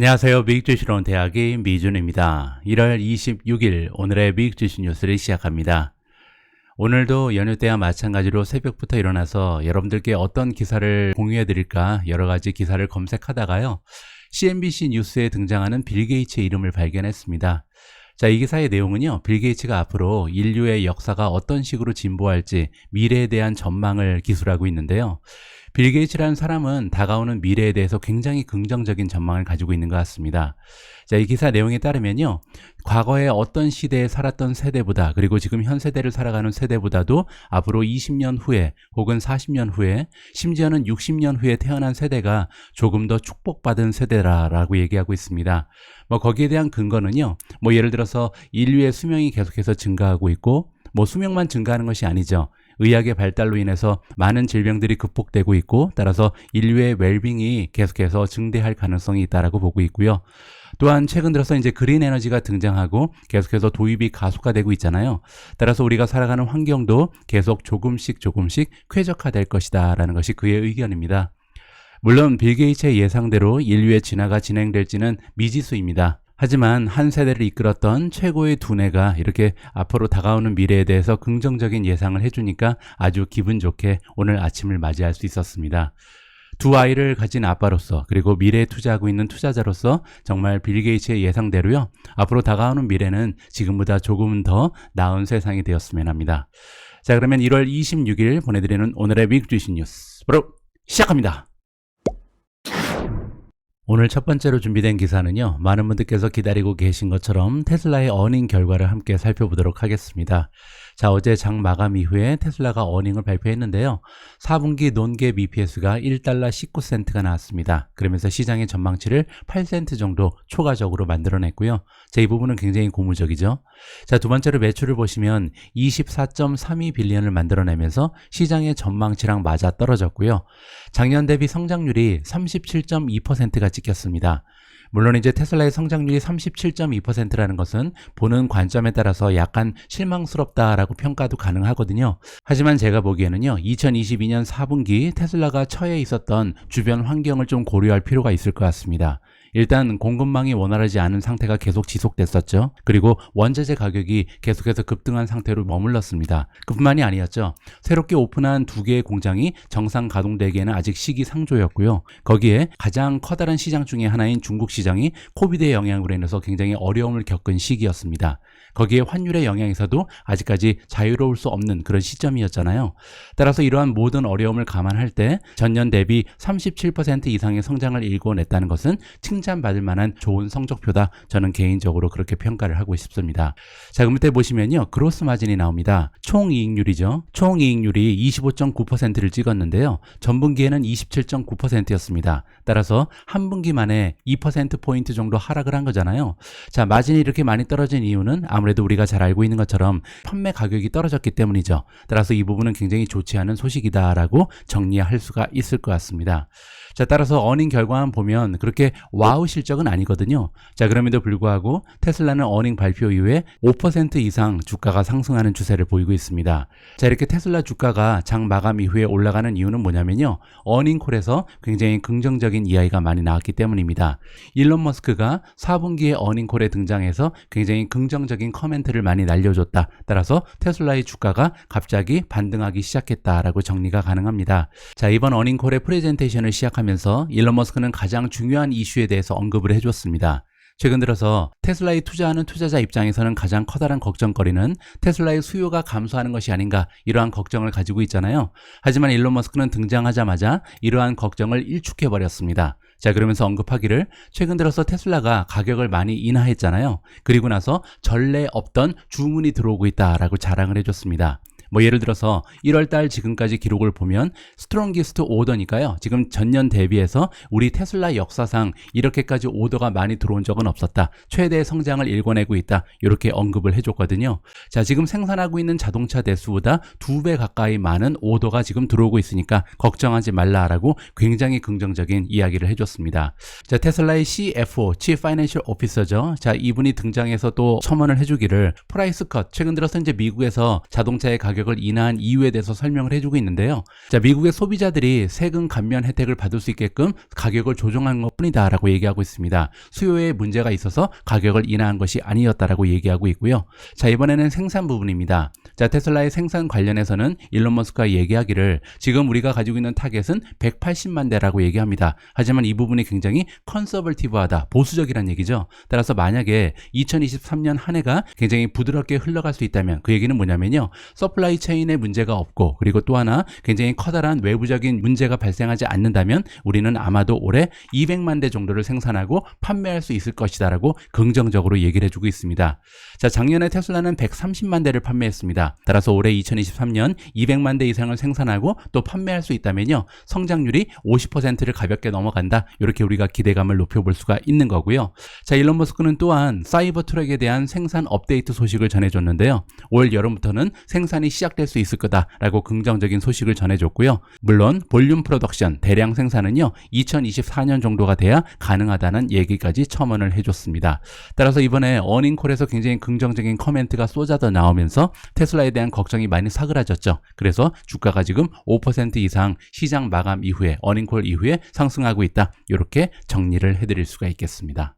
안녕하세요. 미국주식론 대학의 미준입니다. 1월 26일 오늘의 미국주식 뉴스를 시작합니다. 오늘도 연휴 때와 마찬가지로 새벽부터 일어나서 여러분들께 어떤 기사를 공유해 드릴까 여러 가지 기사를 검색하다가요. CNBC 뉴스에 등장하는 빌 게이츠의 이름을 발견했습니다. 자, 이 기사의 내용은요, 빌 게이츠가 앞으로 인류의 역사가 어떤 식으로 진보할지 미래에 대한 전망을 기술하고 있는데요. 빌 게이츠라는 사람은 다가오는 미래에 대해서 굉장히 긍정적인 전망을 가지고 있는 것 같습니다. 자, 이 기사 내용에 따르면요. 과거에 어떤 시대에 살았던 세대보다 그리고 지금 현 세대를 살아가는 세대보다도 앞으로 20년 후에 혹은 40년 후에 심지어는 60년 후에 태어난 세대가 조금 더 축복받은 세대라라고 얘기하고 있습니다. 뭐 거기에 대한 근거는요. 뭐 예를 들어서 인류의 수명이 계속해서 증가하고 있고 뭐 수명만 증가하는 것이 아니죠. 의학의 발달로 인해서 많은 질병들이 극복되고 있고 따라서 인류의 웰빙이 계속해서 증대할 가능성이 있다라고 보고 있고요. 또한 최근 들어서 이제 그린 에너지가 등장하고 계속해서 도입이 가속화되고 있잖아요. 따라서 우리가 살아가는 환경도 계속 조금씩 조금씩 쾌적화될 것이다라는 것이 그의 의견입니다. 물론 빌 게이츠의 예상대로 인류의 진화가 진행될지는 미지수입니다. 하지만 한 세대를 이끌었던 최고의 두뇌가 이렇게 앞으로 다가오는 미래에 대해서 긍정적인 예상을 해주니까 아주 기분 좋게 오늘 아침을 맞이할 수 있었습니다. 두 아이를 가진 아빠로서 그리고 미래에 투자하고 있는 투자자로서 정말 빌 게이츠의 예상대로요. 앞으로 다가오는 미래는 지금보다 조금은 더 나은 세상이 되었으면 합니다. 자 그러면 1월 26일 보내드리는 오늘의 주식 뉴스 바로 시작합니다. 오늘 첫 번째로 준비된 기사는요. 많은 분들께서 기다리고 계신 것처럼 테슬라의 어닝 결과를 함께 살펴보도록 하겠습니다. 자, 어제 장 마감 이후에 테슬라가 어닝을 발표했는데요. 4분기 논계 EPS가 1달러 19센트가 나왔습니다. 그러면서 시장의 전망치를 8센트 정도 초과적으로 만들어냈고요. 자, 이 부분은 굉장히 고무적이죠. 자, 두 번째로 매출을 보시면 24.32 빌리언을 만들어내면서 시장의 전망치랑 맞아 떨어졌고요. 작년 대비 성장률이 37.2%가 찍혔습니다. 물론 이제 테슬라의 성장률이 37.2%라는 것은 보는 관점에 따라서 약간 실망스럽다라고 평가도 가능하거든요. 하지만 제가 보기에는요, 2022년 4분기 테슬라가 처해 있었던 주변 환경을 좀 고려할 필요가 있을 것 같습니다. 일단 공급망이 원활하지 않은 상태가 계속 지속됐었죠. 그리고 원자재 가격이 계속해서 급등한 상태로 머물렀습니다. 그뿐만이 아니었죠. 새롭게 오픈한 두 개의 공장이 정상 가동되기에는 아직 시기상조였고요. 거기에 가장 커다란 시장 중의 하나인 중국 시장이 코비드의 영향으로 인해서 굉장히 어려움을 겪은 시기였습니다. 거기에 환율의 영향에서도 아직까지 자유로울 수 없는 그런 시점이었잖아요. 따라서 이러한 모든 어려움을 감안할 때 전년 대비 37% 이상의 성장을 일궈냈다는 것은 칭찬받을 만한 좋은 성적표다. 저는 개인적으로 그렇게 평가를 하고 싶습니다. 자, 그럼 밑에 보시면요. 그로스 마진이 나옵니다. 총 이익률이죠. 총 이익률이 25.9%를 찍었는데요. 전분기에는 27.9%였습니다. 따라서 한 분기 만에 2%포인트 정도 하락을 한 거잖아요. 자, 마진이 이렇게 많이 떨어진 이유는 아무래도 우리가 잘 알고 있는 것처럼 판매 가격이 떨어졌기 때문이죠. 따라서 이 부분은 굉장히 좋지 않은 소식이다라고 정리할 수가 있을 것 같습니다. 자, 따라서 어닝 결과만 보면 그렇게 와우 실적은 아니거든요. 자, 그럼에도 불구하고 테슬라는 어닝 발표 이후에 5% 이상 주가가 상승하는 추세를 보이고 있습니다. 자, 이렇게 테슬라 주가가 장 마감 이후에 올라가는 이유는 뭐냐면요. 어닝콜에서 굉장히 긍정적인 이야기가 많이 나왔기 때문입니다. 일론 머스크가 4분기에 어닝콜에 등장해서 굉장히 긍정적인 커멘트를 많이 날려줬다. 따라서 테슬라의 주가가 갑자기 반등하기 시작했다라고 정리가 가능합니다. 자, 이번 어닝콜의 프레젠테이션을 시작하면 하면서 일론 머스크는 가장 중요한 이슈에 대해 서 언급을 해줬습니다. 최근 들어서 테슬라에 투자하는 투자자 입장에서는 가장 커다란 걱정거리는 테슬라의 수요가 감소하는 것이 아닌가 이러한 걱정을 가지고 있잖아요. 하지만 일론 머스크는 등장하자마자 이러한 걱정을 일축해 버렸습니다. 자, 그러면서 언급하기를 최근 들어서 테슬라가 가격을 많이 인하했잖아요. 그리고 나서 전례 없던 주문이 들어오고 있다라고 자랑을 해줬습니다. 뭐 예를 들어서 1월 달 지금까지 기록을 보면 스트롱기스트 오더니까요. 지금 전년 대비해서 우리 테슬라 역사상 이렇게까지 오더가 많이 들어온 적은 없었다. 최대 성장을 일궈내고 있다. 이렇게 언급을 해줬거든요. 자, 지금 생산하고 있는 자동차 대수보다 두 배 가까이 많은 오더가 지금 들어오고 있으니까 걱정하지 말라라고 굉장히 긍정적인 이야기를 해줬습니다. 자, 테슬라의 CFO, Chief Financial Officer죠. 자, 이분이 등장해서 또 첨언을 해주기를 프라이스 컷, 최근 들어서 이제 미국에서 자동차의 가격 가격을 인하한 이유에 대해서 설명을 해주고 있는데요. 자, 미국의 소비자들이 세금 감면 혜택을 받을 수 있게끔 가격을 조정한 것 뿐이다라고 얘기하고 있습니다. 수요에 문제가 있어서 가격을 인하한 것이 아니었다라고 얘기하고 있고요. 자, 이번에는 생산 부분입니다. 자, 테슬라의 생산 관련해서는 일론 머스크가 얘기하기를 지금 우리가 가지고 있는 타겟은 180만 대라고 얘기합니다. 하지만 이 부분이 굉장히 컨서벌티브하다, 보수적이란 얘기죠. 따라서 만약에 2023년 한 해가 굉장히 부드럽게 흘러갈 수 있다면 그 얘기는 뭐냐면요. 서플라이 체인에 문제가 없고 그리고 또 하나 굉장히 커다란 외부적인 문제가 발생하지 않는다면 우리는 아마도 올해 200만 대 정도를 생산하고 판매할 수 있을 것이다라고 긍정적으로 얘기를 해주고 있습니다. 자, 작년에 테슬라는 130만 대를 판매했습니다. 따라서 올해 2023년 200만 대 이상을 생산하고 또 판매할 수 있다면요. 성장률이 50%를 가볍게 넘어간다. 이렇게 우리가 기대감을 높여볼 수가 있는 거고요. 자, 일론 머스크는 또한 사이버 트럭에 대한 생산 업데이트 소식을 전해줬는데요. 올 여름부터는 생산이 시작될 수 있을 거다라고 긍정적인 소식을 전해줬고요. 물론 볼륨 프로덕션 대량 생산은요. 2024년 정도가 돼야 가능하다는 얘기까지 첨언을 해줬습니다. 따라서 이번에 어닝콜에서 굉장히 긍정적인 커멘트가 쏟아져 나오면서 테슬라에 대한 걱정이 많이 사그라졌죠. 그래서 주가가 지금 5% 이상 시장 마감 이후에 어닝콜 이후에 상승하고 있다. 이렇게 정리를 해드릴 수가 있겠습니다.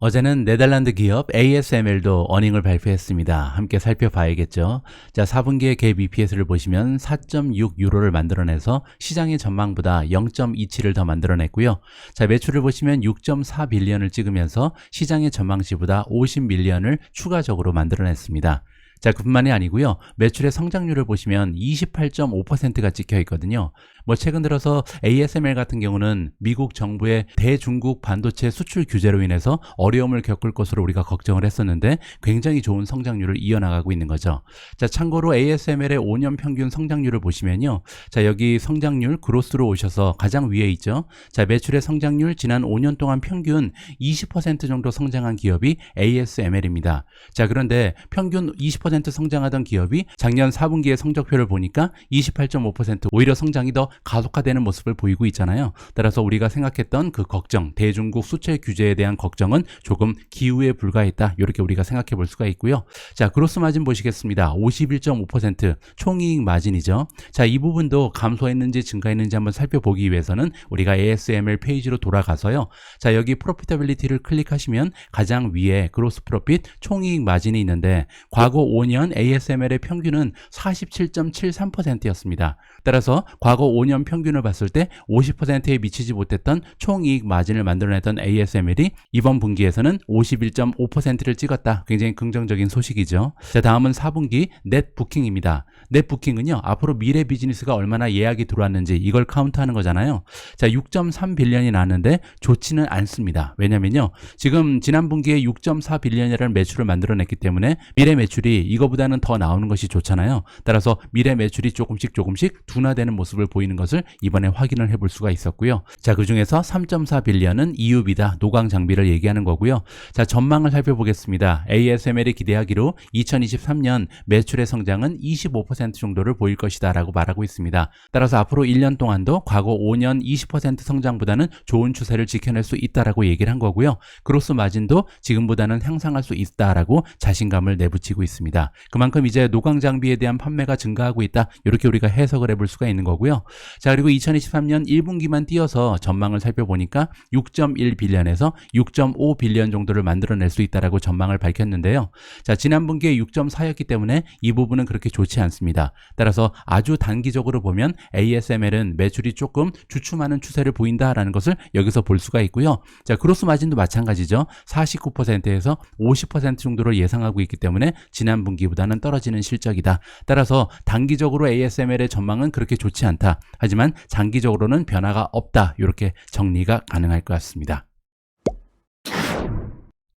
어제는 네덜란드 기업 ASML도 어닝을 발표했습니다. 함께 살펴봐야겠죠. 자, 4분기의 갭 EPS를 보시면 4.6 유로를 만들어내서 시장의 전망보다 0.27을 더 만들어냈고요. 자, 매출을 보시면 6.4 빌리언을 찍으면서 시장의 전망치보다 50 밀리언을 추가적으로 만들어냈습니다. 자, 그뿐만이 아니고요. 매출의 성장률을 보시면 28.5%가 찍혀 있거든요. 뭐 최근 들어서 ASML 같은 경우는 미국 정부의 대중국 반도체 수출 규제로 인해서 어려움을 겪을 것으로 우리가 걱정을 했었는데 굉장히 좋은 성장률을 이어나가고 있는 거죠. 자, 참고로 ASML의 5년 평균 성장률을 보시면요. 자, 여기 성장률 그로스로 오셔서 가장 위에 있죠. 자, 매출의 성장률 지난 5년 동안 평균 20% 정도 성장한 기업이 ASML입니다. 자, 그런데 평균 20% 성장하던 기업이 작년 4분기의 성적표를 보니까 28.5% 오히려 성장이 더 가속화되는 모습을 보이고 있잖아요. 따라서 우리가 생각했던 그 걱정, 대중국 수출 규제에 대한 걱정은 조금 기우에 불과했다. 이렇게 우리가 생각해 볼 수가 있고요. 자, 그로스 마진 보시겠습니다. 51.5% 총이익 마진이죠. 자, 이 부분도 감소했는지 증가했는지 한번 살펴보기 위해서는 우리가 ASML 페이지로 돌아가서요. 자, 여기 프로피터빌리티를 클릭하시면 가장 위에 그로스 프로핏 총이익 마진이 있는데 과거 5년 ASML의 평균은 47.73%였습니다. 따라서 과거 5년 평균을 봤을 때 50%에 미치지 못했던 총이익 마진을 만들어냈던 ASML이 이번 분기에서는 51.5%를 찍었다. 굉장히 긍정적인 소식이죠. 자, 다음은 4분기 넷 부킹입니다. 넷 부킹은요, 앞으로 미래 비즈니스가 얼마나 예약이 들어왔는지 이걸 카운트하는 거잖아요. 자, 6.3 빌리언이 나왔는데 좋지는 않습니다. 왜냐면요, 지금 지난 분기에 6.4 빌리언이라는 매출을 만들어냈기 때문에 미래 매출이 이거보다는 더 나오는 것이 좋잖아요. 따라서 미래 매출이 조금씩 조금씩 둔화되는 모습을 보이는 것을 이번에 확인을 해볼 수가 있었고요. 자, 그 중에서 3.4 빌리언은 EUB다, 노광 장비를 얘기하는 거고요. 자, 전망을 살펴보겠습니다. ASML이 기대하기로 2023년 매출의 성장은 25% 정도를 보일 것이다 라고 말하고 있습니다. 따라서 앞으로 1년 동안도 과거 5년 20% 성장보다는 좋은 추세를 지켜낼 수 있다라고 얘기를 한 거고요. 그로스 마진도 지금보다는 향상할 수 있다라고 자신감을 내붙이고 있습니다. 그만큼 이제 노광 장비에 대한 판매가 증가하고 있다. 이렇게 우리가 해석을 해볼 수가 있는 거고요. 자, 그리고 2023년 1분기만 띄어서 전망을 살펴보니까 6.1 빌리언에서 6.5 빌리언 정도를 만들어낼 수 있다라고 전망을 밝혔는데요. 자, 지난 분기에 6.4였기 때문에 이 부분은 그렇게 좋지 않습니다. 따라서 아주 단기적으로 보면 ASML은 매출이 조금 주춤하는 추세를 보인다라는 것을 여기서 볼 수가 있고요. 자, 크로스 마진도 마찬가지죠. 49%에서 50% 정도를 예상하고 있기 때문에 지난 분기보다는 떨어지는 실적이다. 따라서 단기적으로 ASML의 전망은 그렇게 좋지 않다. 하지만 장기적으로는 변화가 없다. 이렇게 정리가 가능할 것 같습니다.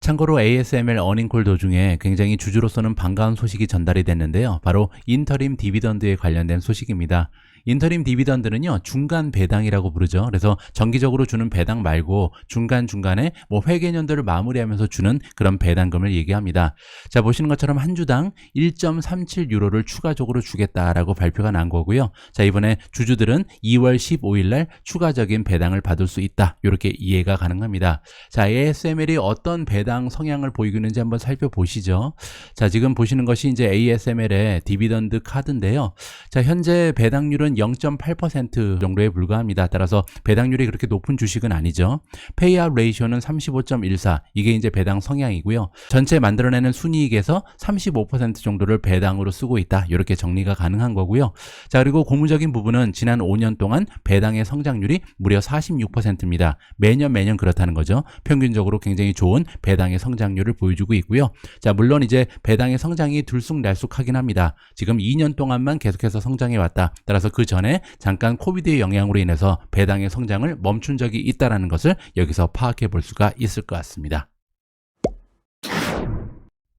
참고로 ASML 어닝콜 도중에 굉장히 주주로서는 반가운 소식이 전달이 됐는데요. 바로 인터림 디비던드에 관련된 소식입니다. 인터림 디비던드는요, 중간 배당이라고 부르죠. 그래서 정기적으로 주는 배당 말고 중간중간에 뭐 회계년도를 마무리하면서 주는 그런 배당금을 얘기합니다. 자, 보시는 것처럼 한 주당 1.37유로를 추가적으로 주겠다라고 발표가 난 거고요. 자, 이번에 주주들은 2월 15일 날 추가적인 배당을 받을 수 있다. 이렇게 이해가 가능합니다. 자, ASML이 어떤 배당 성향을 보이고 있는지 한번 살펴보시죠. 자, 지금 보시는 것이 이제 ASML의 디비던드 카드인데요. 자, 현재 배당률은 0.8% 정도에 불과합니다. 따라서 배당률이 그렇게 높은 주식은 아니죠. 페이아웃 레이쇼는 35.14. 이게 이제 배당 성향이고요. 전체 만들어내는 순이익에서 35% 정도를 배당으로 쓰고 있다. 이렇게 정리가 가능한 거고요. 자, 그리고 고무적인 부분은 지난 5년 동안 배당의 성장률이 무려 46%입니다. 매년 매년 그렇다는 거죠. 평균적으로 굉장히 좋은 배당의 성장률을 보여주고 있고요. 자, 물론 이제 배당의 성장이 들쑥날쑥하긴 합니다. 지금 2년 동안만 계속해서 성장해 왔다. 따라서 그 전에 잠깐 코비드의 영향으로 인해서 배당의 성장을 멈춘 적이 있다라는 것을 여기서 파악해 볼 수가 있을 것 같습니다.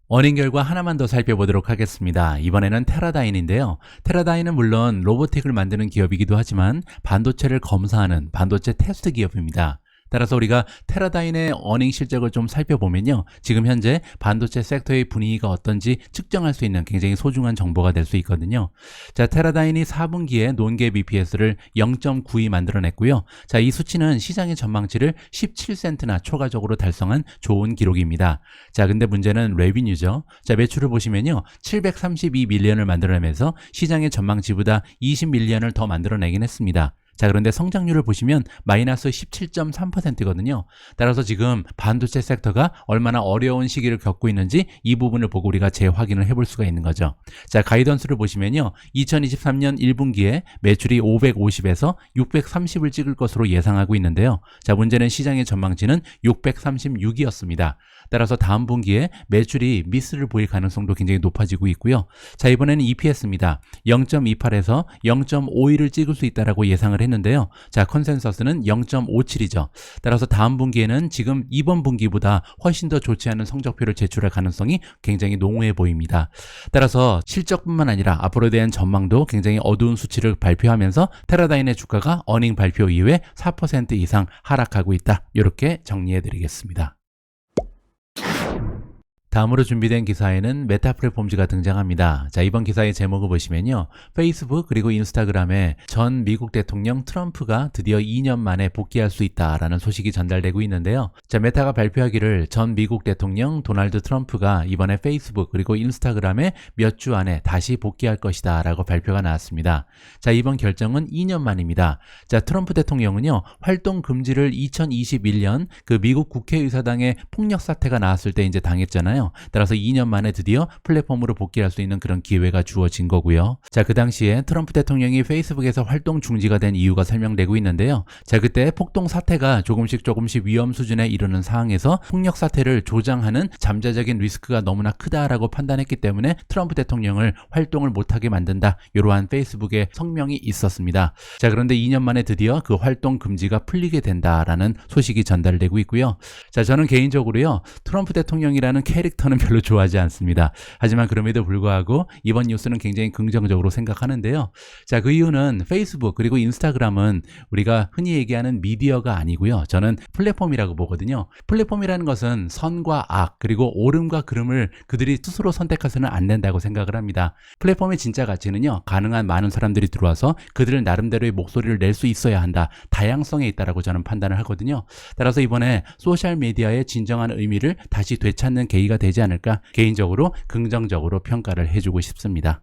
어닝 결과 하나만 더 살펴보도록 하겠습니다. 이번에는 테라다인인데요. 테라다인은 물론 로보틱을 만드는 기업이기도 하지만 반도체를 검사하는 반도체 테스트 기업입니다. 따라서 우리가 테라다인의 어닝 실적을 좀 살펴보면요. 지금 현재 반도체 섹터의 분위기가 어떤지 측정할 수 있는 굉장히 소중한 정보가 될 수 있거든요. 자, 테라다인이 4분기에 논계 BPS를 0.92 만들어냈고요. 자, 이 수치는 시장의 전망치를 17센트나 초과적으로 달성한 좋은 기록입니다. 자, 근데 문제는 레비뉴죠. 자, 매출을 보시면요. 732 밀리언을 만들어내면서 시장의 전망치보다 20 밀리언을 더 만들어내긴 했습니다. 자, 그런데 성장률을 보시면 마이너스 17.3%거든요. 따라서 지금 반도체 섹터가 얼마나 어려운 시기를 겪고 있는지 이 부분을 보고 우리가 재확인을 해볼 수가 있는 거죠. 자, 가이던스를 보시면요. 2023년 1분기에 매출이 550에서 630을 찍을 것으로 예상하고 있는데요. 자, 문제는 시장의 전망치는 636이었습니다. 따라서 다음 분기에 매출이 미스를 보일 가능성도 굉장히 높아지고 있고요. 자, 이번에는 EPS입니다. 0.28에서 0.51을 찍을 수 있다라고 예상을 했는데요. 자, 컨센서스는 0.57이죠. 따라서 다음 분기에는 지금 이번 분기보다 훨씬 더 좋지 않은 성적표를 제출할 가능성이 굉장히 농후해 보입니다. 따라서 실적뿐만 아니라 앞으로에 대한 전망도 굉장히 어두운 수치를 발표하면서 테라다인의 주가가 어닝 발표 이후에 4% 이상 하락하고 있다. 이렇게 정리해 드리겠습니다. 다음으로 준비된 기사에는 메타 플랫폼즈가 등장합니다. 자, 이번 기사의 제목을 보시면요. 페이스북 그리고 인스타그램에 전 미국 대통령 트럼프가 드디어 2년 만에 복귀할 수 있다라는 소식이 전달되고 있는데요. 자, 메타가 발표하기를 전 미국 대통령 도널드 트럼프가 이번에 페이스북 그리고 인스타그램에 몇 주 안에 다시 복귀할 것이다 라고 발표가 나왔습니다. 자, 이번 결정은 2년 만입니다. 자, 트럼프 대통령은요. 활동 금지를 2021년 그 미국 국회의사당의 폭력 사태가 나왔을 때 이제 당했잖아요. 따라서 2년 만에 드디어 플랫폼으로 복귀할 수 있는 그런 기회가 주어진 거고요. 자, 그 당시에 트럼프 대통령이 페이스북에서 활동 중지가 된 이유가 설명되고 있는데요. 자, 그때 폭동 사태가 조금씩 조금씩 위험 수준에 이르는 상황에서 폭력 사태를 조장하는 잠재적인 리스크가 너무나 크다라고 판단했기 때문에 트럼프 대통령을 활동을 못하게 만든다. 이러한 페이스북의 성명이 있었습니다. 자, 그런데 2년 만에 드디어 그 활동 금지가 풀리게 된다라는 소식이 전달되고 있고요. 자, 저는 개인적으로요. 트럼프 대통령이라는 캐릭 캐릭터는 별로 좋아하지 않습니다. 하지만 그럼에도 불구하고 이번 뉴스는 굉장히 긍정적으로 생각하는데요. 자, 그 이유는 페이스북 그리고 인스타그램은 우리가 흔히 얘기하는 미디어가 아니고요. 저는 플랫폼이라고 보거든요. 플랫폼이라는 것은 선과 악 그리고 옳음과 그름을 그들이 스스로 선택해서는 안 된다고 생각을 합니다. 플랫폼의 진짜 가치는요. 가능한 많은 사람들이 들어와서 그들을 나름대로의 목소리를 낼 수 있어야 한다. 다양성에 있다라고 저는 판단을 하거든요. 따라서 이번에 소셜 미디어의 진정한 의미를 다시 되찾는 계기가 되지 않을까 개인적으로 긍정적으로 평가를 해주고 싶습니다.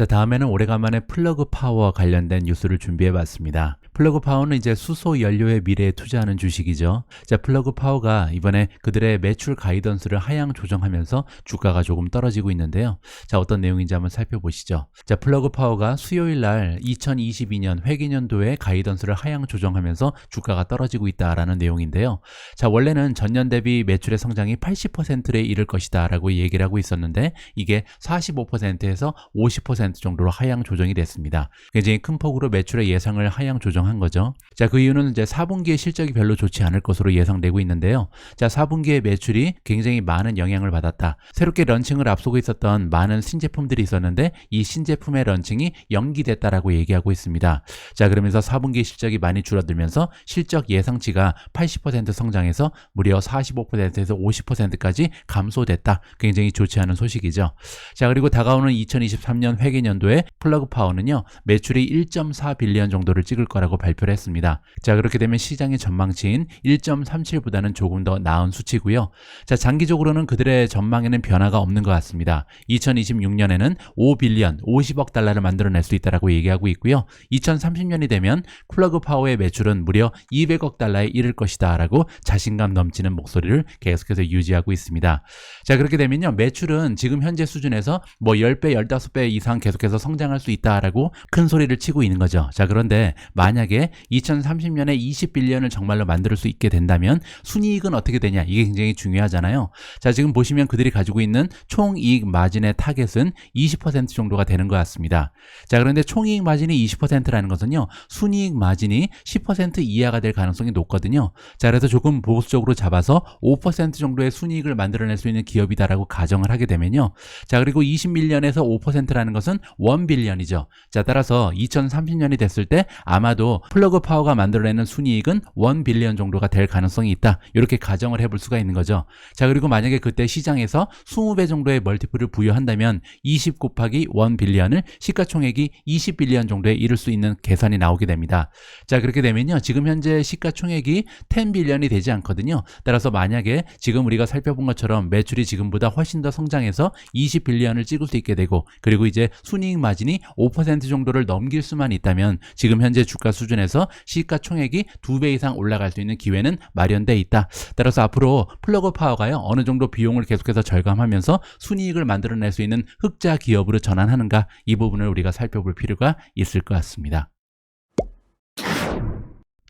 자, 다음에는 오래간만에 플러그 파워 관련된 뉴스를 준비해 봤습니다. 플러그 파워는 이제 수소 연료의 미래에 투자하는 주식이죠. 자, 플러그 파워가 이번에 그들의 매출 가이던스를 하향 조정하면서 주가가 조금 떨어지고 있는데요. 자, 어떤 내용인지 한번 살펴보시죠. 자, 플러그 파워가 수요일 날 2022년 회계년도에 가이던스를 하향 조정하면서 주가가 떨어지고 있다라는 내용인데요. 자, 원래는 전년 대비 매출의 성장이 80%에 이를 것이다라고 얘기를 하고 있었는데 이게 45%에서 50% 5% 정도로 하향 조정이 됐습니다. 굉장히 큰 폭으로 매출의 예상을 하향 조정한 거죠. 자, 그 이유는 이제 4분기의 실적이 별로 좋지 않을 것으로 예상되고 있는데요. 자, 4분기의 매출이 굉장히 많은 영향을 받았다. 새롭게 런칭을 앞서고 있었던 많은 신제품들이 있었는데 이 신제품의 런칭이 연기됐다라고 얘기하고 있습니다. 자, 그러면서 4분기 실적이 많이 줄어들면서 실적 예상치가 80% 성장해서 무려 45%에서 50%까지 감소됐다. 굉장히 좋지 않은 소식이죠. 자, 그리고 다가오는 2023년 회 계년도에 플러그 파워는요, 매출이 1.4 빌리언 정도를 찍을 거라고 발표를 했습니다. 자, 그렇게 되면 시장의 전망치인 1.37보다는 조금 더 나은 수치고요. 자, 장기적으로는 그들의 전망에는 변화가 없는 것 같습니다. 2026년에는 5 빌리언, 50억 달러를 만들어낼 수 있다라고 얘기하고 있고요. 2030년이 되면 플러그 파워의 매출은 무려 200억 달러에 이를 것이다라고 자신감 넘치는 목소리를 계속해서 유지하고 있습니다. 자, 그렇게 되면요. 매출은 지금 현재 수준에서 뭐 10배, 15배 이상 계속해서 성장할 수 있다라고 큰 소리를 치고 있는 거죠. 자, 그런데 만약에 2030년에 20빌리언을 정말로 만들 수 있게 된다면 순이익은 어떻게 되냐? 이게 굉장히 중요하잖아요. 자, 지금 보시면 그들이 가지고 있는 총이익 마진의 타겟은 20% 정도가 되는 것 같습니다. 자, 그런데 총이익 마진이 20%라는 것은요. 순이익 마진이 10% 이하가 될 가능성이 높거든요. 자, 그래서 조금 보수적으로 잡아서 5% 정도의 순이익을 만들어낼 수 있는 기업이다라고 가정을 하게 되면요. 자, 그리고 20밀리언에서 5%라는 것은 1빌리언이죠. 자, 따라서 2030년이 됐을 때 아마도 플러그 파워가 만들어내는 순이익은 1빌리언 정도가 될 가능성이 있다. 이렇게 가정을 해볼 수가 있는 거죠. 자, 그리고 만약에 그때 시장에서 20배 정도의 멀티플을 부여한다면 20 곱하기 1빌리언을 시가총액이 20빌리언 정도에 이를 수 있는 계산이 나오게 됩니다. 자, 그렇게 되면요. 지금 현재 시가총액이 10빌리언이 되지 않거든요. 따라서 만약에 지금 우리가 살펴본 것처럼 매출이 지금보다 훨씬 더 성장해서 20빌리언을 찍을 수 있게 되고 그리고 이제 순이익 마진이 5% 정도를 넘길 수만 있다면 지금 현재 주가 수준에서 시가총액이 2배 이상 올라갈 수 있는 기회는 마련돼 있다. 따라서 앞으로 플러그 파워가요. 어느 정도 비용을 계속해서 절감하면서 순이익을 만들어낼 수 있는 흑자 기업으로 전환하는가 이 부분을 우리가 살펴볼 필요가 있을 것 같습니다.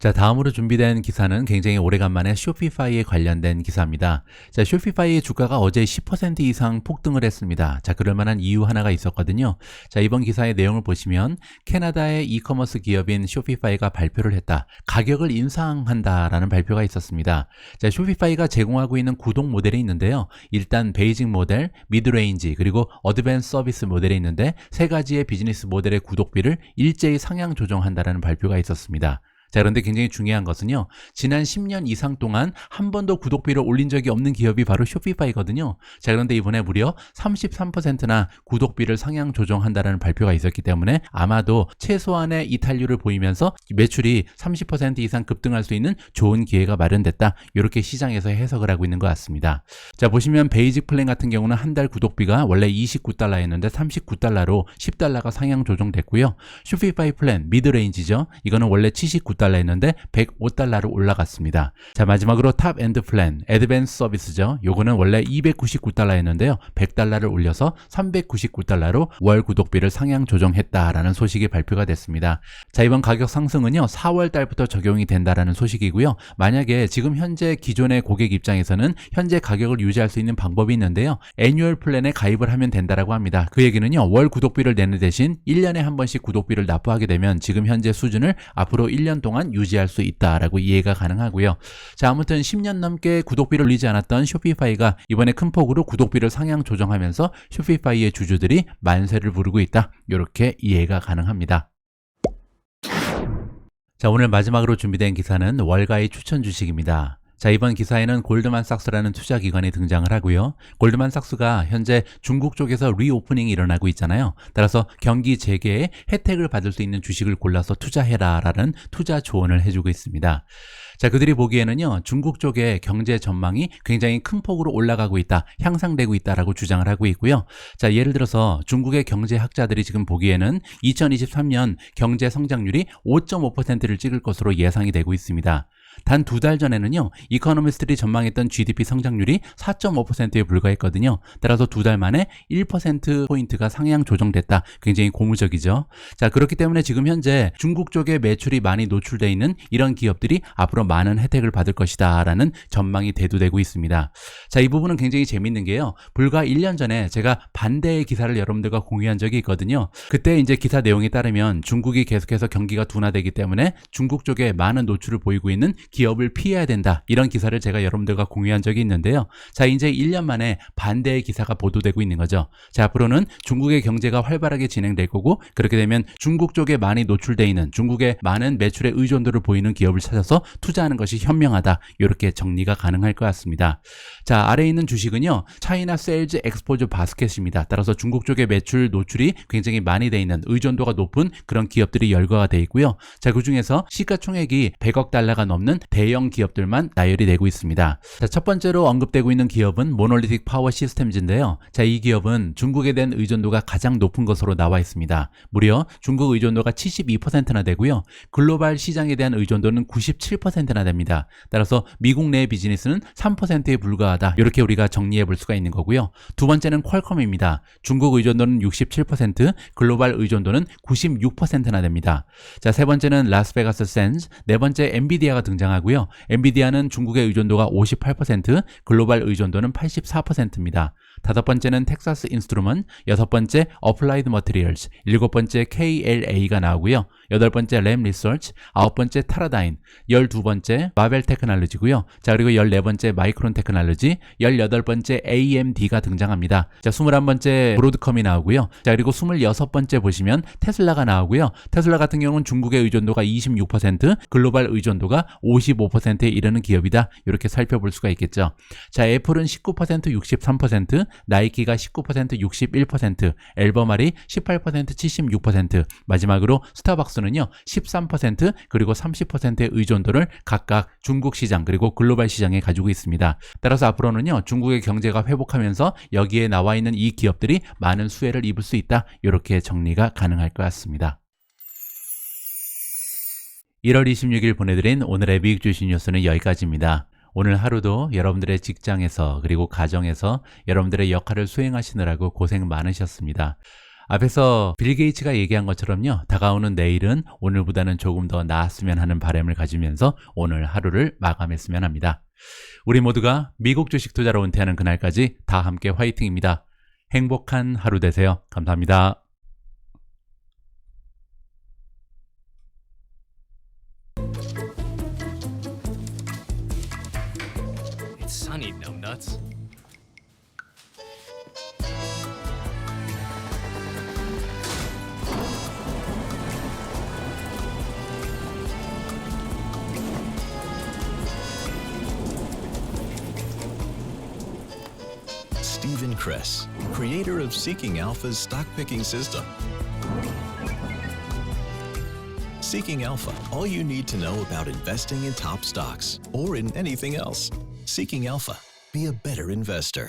자, 다음으로 준비된 기사는 굉장히 오래간만에 쇼피파이에 관련된 기사입니다. 자, 쇼피파이의 주가가 어제 10% 이상 폭등을 했습니다. 자, 그럴 만한 이유 하나가 있었거든요. 자, 이번 기사의 내용을 보시면 캐나다의 이커머스 기업인 쇼피파이가 발표를 했다. 가격을 인상한다라는 발표가 있었습니다. 자, 쇼피파이가 제공하고 있는 구독 모델이 있는데요. 일단 베이직 모델, 미드레인지, 그리고 어드밴스 서비스 모델이 있는데 세 가지의 비즈니스 모델의 구독비를 일제히 상향 조정한다라는 발표가 있었습니다. 자, 그런데 굉장히 중요한 것은요. 지난 10년 이상 동안 한 번도 구독비를 올린 적이 없는 기업이 바로 쇼피파이거든요. 자, 그런데 이번에 무려 33%나 구독비를 상향 조정한다는 발표가 있었기 때문에 아마도 최소한의 이탈률을 보이면서 매출이 30% 이상 급등할 수 있는 좋은 기회가 마련됐다. 이렇게 시장에서 해석을 하고 있는 것 같습니다. 자, 보시면 베이직 플랜 같은 경우는 한 달 구독비가 원래 29달러였는데 39달러로 10달러가 상향 조정됐고요. 쇼피파이 플랜 미드레인지죠. 이거는 원래 79 달러였는데 105달러로 올라갔습니다. 자, 마지막으로 탑 엔드 플랜, 애드밴스 서비스죠. 요거는 원래 299달러였는데요. 100달러를 올려서 399달러로 월 구독비를 상향 조정했다라는 소식이 발표가 됐습니다. 자, 이번 가격 상승은요. 4월 달부터 적용이 된다라는 소식이고요. 만약에 지금 현재 기존의 고객 입장에서는 현재 가격을 유지할 수 있는 방법이 있는데요. 애뉴얼 플랜에 가입을 하면 된다라고 합니다. 그 얘기는요. 월 구독비를 내는 대신 1년에 한 번씩 구독비를 납부하게 되면 지금 현재 수준을 앞으로 1년 동안 동안 유지할 수 있다라고 이해가 가능하고요. 자, 아무튼 10년 넘게 구독비를 올리지 않았던 쇼피파이가 이번에 큰 폭으로 구독비를 상향 조정하면서 쇼피파이의 주주들이 만세를 부르고 있다. 이렇게 이해가 가능합니다. 자, 오늘 마지막으로 준비된 기사는 월가의 추천 주식입니다. 자, 이번 기사에는 골드만삭스라는 투자 기관이 등장을 하고요. 골드만삭스가 현재 중국 쪽에서 리오프닝이 일어나고 있잖아요. 따라서 경기 재개에 혜택을 받을 수 있는 주식을 골라서 투자해라라는 투자 조언을 해주고 있습니다. 자, 그들이 보기에는요, 중국 쪽의 경제 전망이 굉장히 큰 폭으로 올라가고 있다, 향상되고 있다라고 주장을 하고 있고요. 자, 예를 들어서 중국의 경제학자들이 지금 보기에는 2023년 경제 성장률이 5.5%를 찍을 것으로 예상이 되고 있습니다. 단 두 달 전에는요, 이코노미스트들이 전망했던 GDP 성장률이 4.5%에 불과했거든요. 따라서 두 달 만에 1%포인트가 상향 조정됐다. 굉장히 고무적이죠. 자, 그렇기 때문에 지금 현재 중국 쪽에 매출이 많이 노출되어 있는 이런 기업들이 앞으로 많은 혜택을 받을 것이다. 라는 전망이 대두되고 있습니다. 자, 이 부분은 굉장히 재밌는 게요. 불과 1년 전에 제가 반대의 기사를 여러분들과 공유한 적이 있거든요. 그때 이제 기사 내용에 따르면 중국이 계속해서 경기가 둔화되기 때문에 중국 쪽에 많은 노출을 보이고 있는 기업을 피해야 된다. 이런 기사를 제가 여러분들과 공유한 적이 있는데요. 자, 이제 1년 만에 반대의 기사가 보도되고 있는 거죠. 자, 앞으로는 중국의 경제가 활발하게 진행될 거고 그렇게 되면 중국 쪽에 많이 노출돼 있는 중국의 많은 매출의 의존도를 보이는 기업을 찾아서 투자하는 것이 현명하다. 이렇게 정리가 가능할 것 같습니다. 자, 아래에 있는 주식은요. 차이나 세일즈 엑스포즈 바스켓입니다. 따라서 중국 쪽의 매출 노출이 굉장히 많이 돼 있는 의존도가 높은 그런 기업들이 열거가 돼 있고요. 자, 그 중에서 시가총액이 100억 달러가 넘는 대형 기업들만 나열이 되고 있습니다. 자, 첫 번째로 언급되고 있는 기업은 모놀리틱 파워 시스템즈인데요. 자, 이 기업은 중국에 대한 의존도가 가장 높은 것으로 나와 있습니다. 무려 중국 의존도가 72%나 되고요. 글로벌 시장에 대한 의존도는 97%나 됩니다. 따라서 미국 내 비즈니스는 3%에 불과하다. 이렇게 우리가 정리해 볼 수가 있는 거고요. 두 번째는 퀄컴입니다. 중국 의존도는 67%, 글로벌 의존도는 96%나 됩니다. 자, 세 번째는 라스베가스 센즈, 네 번째 엔비디아가 등장 하고요. 엔비디아는 중국의 의존도가 58%, 글로벌 의존도는 84%입니다. 다섯 번째는 텍사스 인스트루먼, 여섯 번째 어플라이드 머티리얼스, 일곱 번째 KLA가 나오고요. 여덟 번째 램 리서치, 아홉 번째 타라다인, 열두 번째 마벨 테크놀로지고요. 자, 그리고 열네 번째 마이크론 테크놀로지, 열여덟 번째 AMD가 등장합니다. 자, 스물한 번째 브로드컴이 나오고요. 자, 그리고 스물여섯 번째 보시면 테슬라가 나오고요. 테슬라 같은 경우는 중국의 의존도가 26%, 글로벌 의존도가 55%에 이르는 기업이다. 이렇게 살펴볼 수가 있겠죠. 자, 애플은 19% 63%, 나이키가 19% 61%, 앨범알이 18% 76%, 마지막으로 스타벅스는요 13% 그리고 30%의 의존도를 각각 중국 시장 그리고 글로벌 시장에 가지고 있습니다. 따라서 앞으로는요 중국의 경제가 회복하면서 여기에 나와 있는 이 기업들이 많은 수혜를 입을 수 있다. 이렇게 정리가 가능할 것 같습니다. 1월 26일 보내드린 오늘의 미국 주식 뉴스는 여기까지입니다. 오늘 하루도 여러분들의 직장에서 그리고 가정에서 여러분들의 역할을 수행하시느라고 고생 많으셨습니다. 앞에서 빌 게이츠가 얘기한 것처럼요. 다가오는 내일은 오늘보다는 조금 더 나았으면 하는 바람을 가지면서 오늘 하루를 마감했으면 합니다. 우리 모두가 미국 주식 투자로 은퇴하는 그날까지 다 함께 화이팅입니다. 행복한 하루 되세요. 감사합니다. It's sunny, nuts. Stephen Kress, creator of Seeking Alpha's stock picking system. Seeking Alpha, all you need to know about investing in top stocks or in anything else. Seeking Alpha, be a better investor.